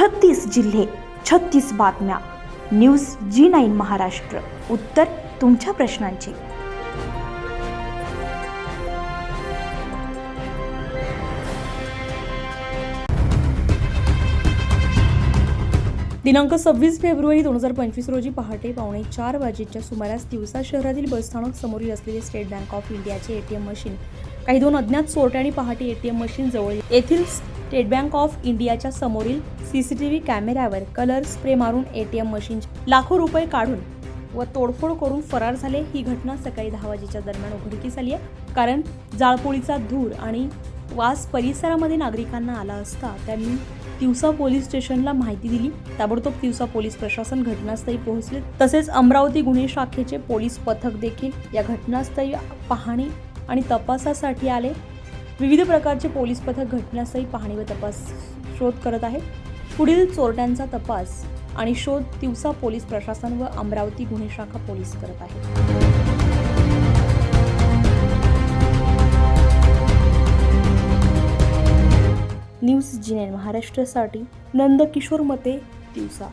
छत्तीस जिल्हे छत्तीस बातम्या. News G nine Maharashtra. उत्तर तुमच्या प्रश्नांची. दिनांक सव्वीस फेब्रुवारी दोन हजार पंचवीस रोजी पहाटे पावणे चार वाजेच्या सुमारास दिवसा शहरातील बसस्थानक समोरील असलेले स्टेट बँक ऑफ इंडियाचे एटीएम मशीन काही दोन अज्ञात चोरट्यांनी पहाटे एटीएम मशीन जवळ येथील स्टेट बँक ऑफ इंडियाच्या समोरील सीसीटीव्ही कॅमेऱ्यावर कलर स्प्रे मारून एटीएम मशीन लाखो रुपये काढून व तोडफोड करून फरार झाले. ही घटना सकाळी दहा वाजेच्या दरम्यान उघडकीस आली आहे. कारण जाळपोळीचा धूर आणि वास परिसरामध्ये नागरिकांना आला असता त्यांनी तिवसा पोलीस स्टेशनला माहिती दिली. ताबडतोब तिवसा पोलीस प्रशासन घटनास्थळी पोहोचले. तसेच अमरावती गुन्हे शाखेचे पोलीस पथक देखील या घटनास्थळी पाहणी आणि तपासासाठी आले. विविध प्रकारचे पोलीस पथक घटनास्थळी पाहणी व तपास शोध करत आहेत. पुढील चोरट्यांचा तपास आणि शोध दिवसा पोलीस प्रशासन व अमरावती गुन्हे शाखा पोलीस करत आहेत. न्यूज जिनेन महाराष्ट्रासाठी नंदकिशोर मते दिवसा.